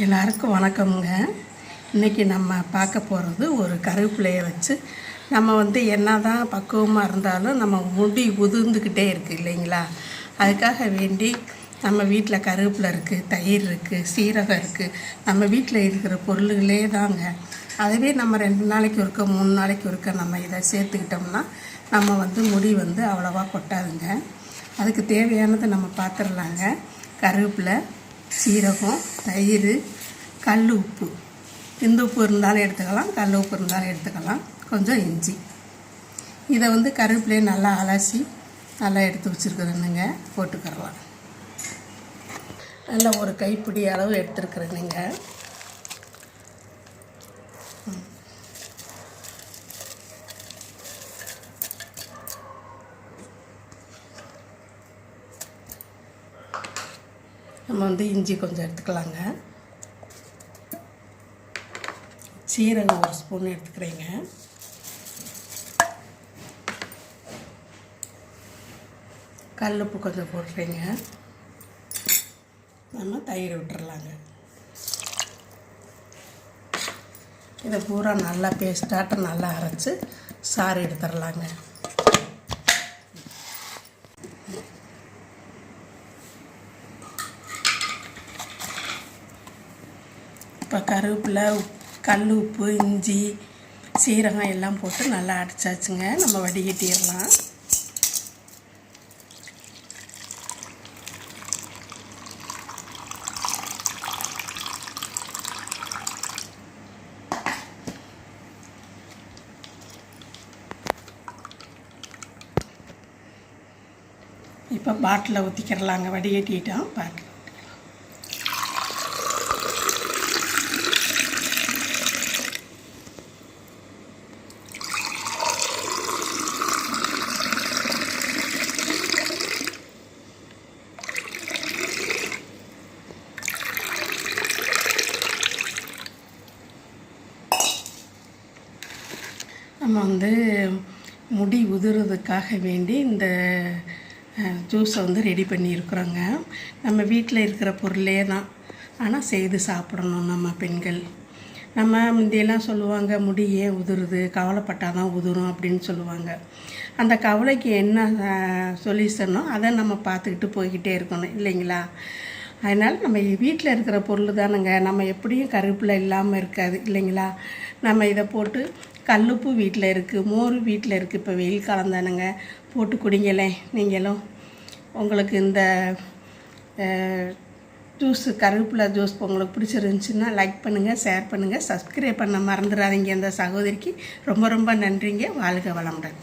எல்லாருக்கும் வணக்கம்ங்க. இன்றைக்கி நம்ம பார்க்க போகிறது ஒரு கருவேப்பிலையை வச்சு நம்ம வந்து என்ன தான் பக்குவமாக இருந்தாலும் நம்ம முடி உதிர்ந்துக்கிட்டே இருக்குது இல்லைங்களா? அதுக்காக வேண்டி நம்ம வீட்டில் கருவேப்பிலை இருக்குது தயிர் இருக்குது சீரகம் இருக்குது நம்ம வீட்டில் இருக்கிற பொருள்களே தாங்க. அதுவே நம்ம ரெண்டு நாளைக்கு ஒருக்க மூணு நாளைக்கு ஒருக்க நம்ம இதை சேர்த்துக்கிட்டோம்னா நம்ம வந்து முடி வந்து அவ்வளோவா கொட்டாதுங்க. அதுக்கு தேவையானதை நம்ம பார்த்துடலாங்க கருவேப்பிலை சீரகம் தயிர் கல் உப்பு. இந்த உப்பு இருந்தாலும் எடுத்துக்கலாம் கல் உப்பு இருந்தாலும் எடுத்துக்கலாம். கொஞ்சம் இஞ்சி. இதை வந்து கருவேப்பிலையை நல்லா அலசி நல்லா எடுத்து வச்சுருக்குறேனுங்க. போட்டுக்கிறலாம். நல்லா ஒரு கைப்பிடி அளவு எடுத்துருக்குறேனுங்க. நம்ம வந்து இஞ்சி கொஞ்சம் எடுத்துக்கலாங்க. சீரகம் ஒரு ஸ்பூன் எடுத்துக்கிறேங்க. கல்லுப்பு கொஞ்சம் போட்டுறீங்க. நம்ம தயிர் விட்டுறலாங்க. இதை பூரா நல்லா பேஸ்டாட்டம் நல்லா அரைச்சி சாறு எடுத்துடலாங்க. இப்போ கருவேப்பிலை உப் கல் உப்பு இஞ்சி சீரகம் எல்லாம் போட்டு நல்லா அடிச்சாச்சுங்க. நம்ம வடிகட்டிடலாம். இப்போ பாட்டில் ஊற்றிக்கிறலாங்க வடிகட்டிட்டோம். பாட்டில் நம்ம வந்து முடி உதிர்றதுக்காக வேண்டி இந்த ஜூஸை வந்து ரெடி பண்ணியிருக்கிறோங்க. நம்ம வீட்டில் இருக்கிற பொருளே தான். ஆனால் செய்து சாப்பிடணும் நம்ம பெண்கள். நம்ம முந்தையெல்லாம் சொல்லுவாங்க முடி ஏன் உதிருது? கவலைப்பட்டால் தான் உதிரும் அப்படின்னு சொல்லுவாங்க. அந்த கவலைக்கு என்ன சொல்யூஷனோ அதை நம்ம பார்த்துக்கிட்டு போய்கிட்டே இருக்கணும் இல்லைங்களா? அதனால் நம்ம வீட்டில் இருக்கிற பொருள் தானுங்க. நம்ம எப்படியும் கருவேப்பிலை இல்லாமல் இருக்காது இல்லைங்களா? நம்ம இதை போட்டு கல்லுப்பு வீட்டில் இருக்குது மோர் வீட்டில் இருக்குது இப்போ வெயில் காலம் தானுங்க. போட்டு குடிங்களேன் நீங்களும். உங்களுக்கு இந்த ஜூஸு கருவேப்பிலை ஜூஸ் உங்களுக்கு பிடிச்சிருந்துச்சின்னா லைக் பண்ணுங்கள் ஷேர் பண்ணுங்கள் சப்ஸ்கிரைப் பண்ண மறந்துடாதீங்க இந்த சகோதரிக்கு. ரொம்ப ரொம்ப நன்றிங்க. வாழ்க வளமுடன்.